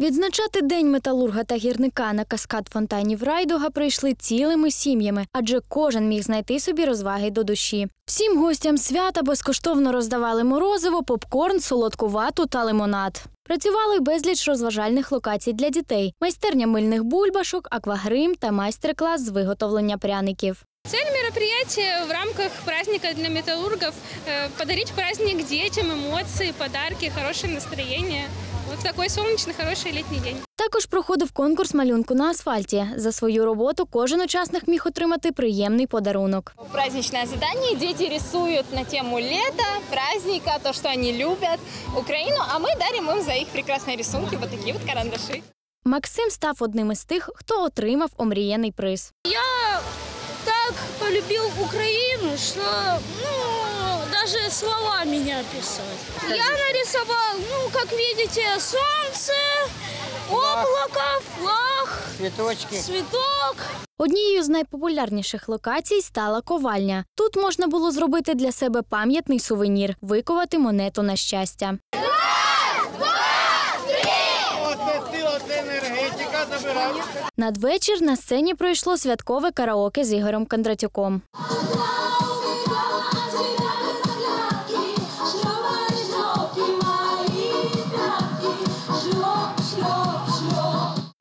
Відзначати день металурга та гірника на каскад фонтанів райдуга прийшли цілими сім'ями, адже кожен міг знайти собі розваги до душі. Всім гостям свята безкоштовно роздавали морозиво, попкорн, солодку вату та лимонад. Працювали безліч розважальних локацій для дітей: майстерня мильних бульбашок, аквагрим та майстер-клас з виготовлення пряників. Цель мероприятия в рамках праздника для металлургов э, – подарить праздник детям, эмоции, подарки, хорошее настроение. Вот в такой солнечный, хороший летний день. Також проходив конкурс малюнку на асфальті. За свою роботу кожен учасник міг отримати приємний подарунок. Праздничное задание. Дети рисуют на тему лета, праздника, то, что они любят, Украину, а мы дарим им за их прекрасные рисунки вот такие вот карандаши. Максим став одним із тих, хто отримав омріяний приз. так полюбил Украину, что ну, даже словами не описать. Я нарисовал, ну, как видите, солнце, облако, флаг, Цветочки. цветок. Однією з найпопулярніших локацій стала ковальня. Тут можна було зробити для себе пам'ятний сувенір, виковати монету на щастя. Надвечір на сцені пройшло святкове караоке з Ігорем Кондратюком.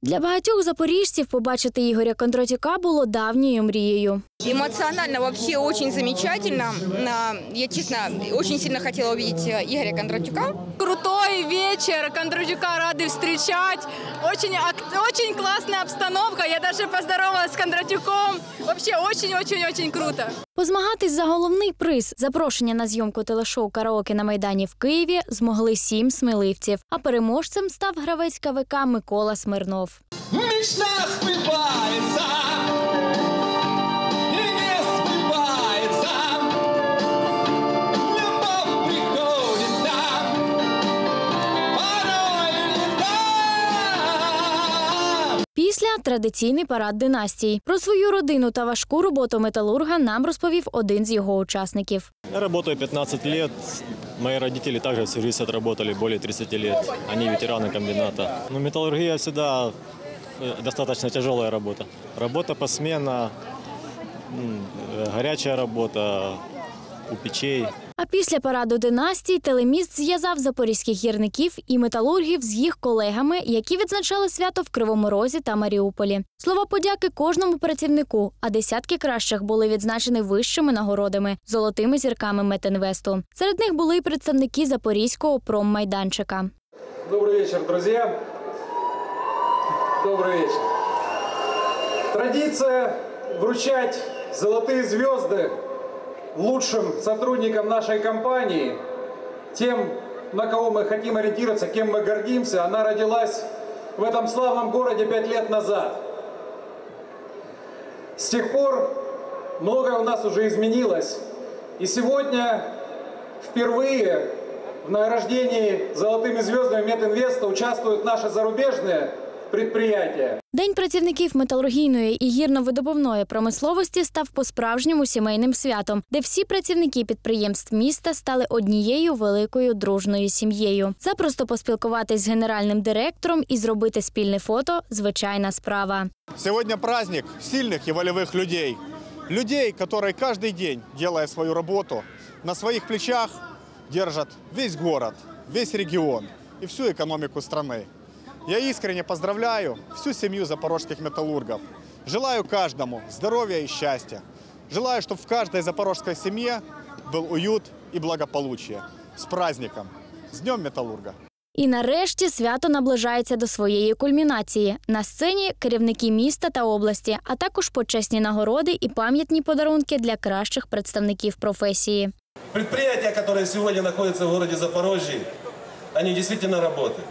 Для багатьох запоріжців побачити Ігоря Кондратюка було давньою мрією. Эмоционально вообще очень замечательно. На- Я, честно, очень сильно хотела увидеть э, Игоря Кондратюка. Крутой вечер, Кондратюка рады встречать. Очень, ак- очень классная обстановка. Я даже поздоровалась с Кондратюком. Вообще очень-очень-очень круто. Позмагатись за головний приз запрошення на зйомку телешоу Караоке на Майдані в Києві змогли сім сміливців. А переможцем став гравець КВК Микола Смирнов. В мечтах традиційний парад династій. Про свою родину та важку роботу металурга нам розповів один з його учасників. Я работаю 15 лет. Мои родители также всю жизнь отработали более 30 лет. Они ветераны комбината. Но металлургия всегда э, достаточно тяжелая работа. Работа посменно, м, э, горячая работа у печей. А після параду династій телеміст зв'язав запорізьких гірників і металургів з їх колегами, які відзначали свято в Кривому Розі та Маріуполі. Слова подяки кожному працівнику, а десятки кращих були відзначені вищими нагородами золотими зірками Метинвесту. Серед них були й представники запорізького проммайданчика. Добрый вечер, друзья. Добрый вечер. Традиция вручать золотые звезды лучшим сотрудникам нашей компании, тем, на кого мы хотим ориентироваться, кем мы гордимся, она родилась в этом славном городе пять лет назад. С тех пор многое у нас уже изменилось. И сегодня впервые в награждении золотыми звездами Метинвеста участвуют наши зарубежные предприятия. День працівників металургійної і гірновидобувної промисловості став по-справжньому сімейним святом, де всі працівники підприємств міста стали однією великою дружною сім'єю. Запросто поспілкуватись з генеральним директором і зробити спільне фото звичайна справа. Сегодня праздник сильных и волевых людей. Людей, которые каждый день, делая свою работу, на своих плечах держат весь город, весь регион и всю экономику страны. Я искренне поздравляю всю семью запорожских металлургов. Желаю каждому здоровья и счастья. Желаю, чтобы в каждой запорожской семье был уют и благополучие. С праздником! С Днем Металлурга! І нарешті свято наближається до своєї кульмінації. На сцені керівники міста та області, а також почесні нагороди і пам'ятні подарунки для кращих представників професії. Предприятия, которые сегодня находятся в городе Запорожье, они действительно работают.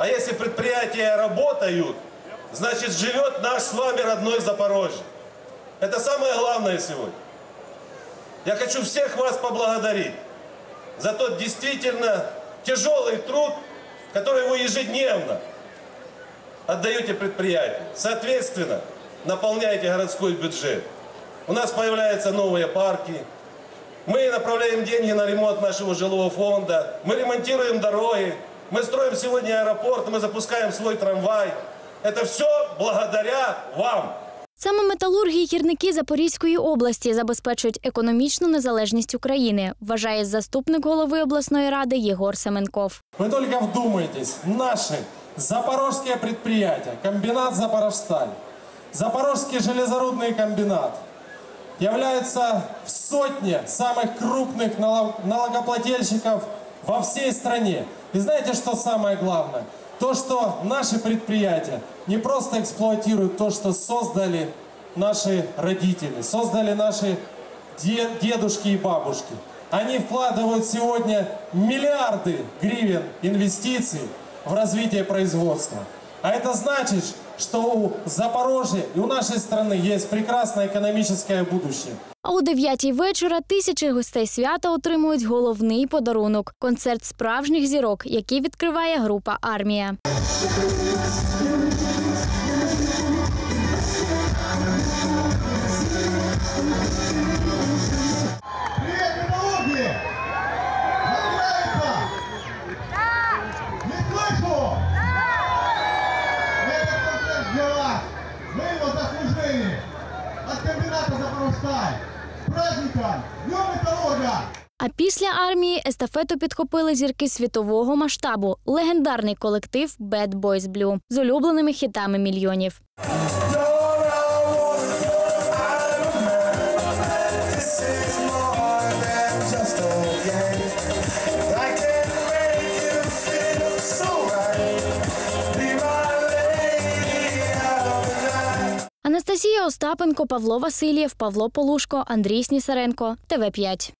А если предприятия работают, значит живет наш с вами родной Запорожье. Это самое главное сегодня. Я хочу всех вас поблагодарить за тот действительно тяжелый труд, который вы ежедневно отдаете предприятию. Соответственно, наполняете городской бюджет. У нас появляются новые парки. Мы направляем деньги на ремонт нашего жилого фонда. Мы ремонтируем дороги. Мы строим сегодня аэропорт, мы запускаем свой трамвай. Это все благодаря вам. Саме металурги і гірники Запорізької області забезпечують економічну незалежність України, вважає заступник голови обласної ради Єгор Семенков. Вы только вдумайтесь, наши запорожские предприятия, комбинат «Запорожсталь», Запорожский железорудный комбинат являются в сотне самых крупных налог- налогоплательщиков во всей стране. И знаете, что самое главное? То, что наши предприятия не просто эксплуатируют то, что создали наши родители, создали наши де- дедушки и бабушки. Они вкладывают сегодня миллиарды гривен инвестиций в развитие производства. А это значит, что у Запорожья и у нашей страны есть прекрасное экономическое будущее. А о 9 вечора тисячі гостей свята отримують головний подарунок концерт справжніх зірок, який відкриває група Армія. Праздником! Днем! А після армії естафету підхопили зірки світового масштабу легендарний колектив Bad Boys Blue з улюбленими хітами мільйонів. Анастасія Остапенко, Павло Васильєв, Павло Полушко, Андрій Снісаренко, ТВ 5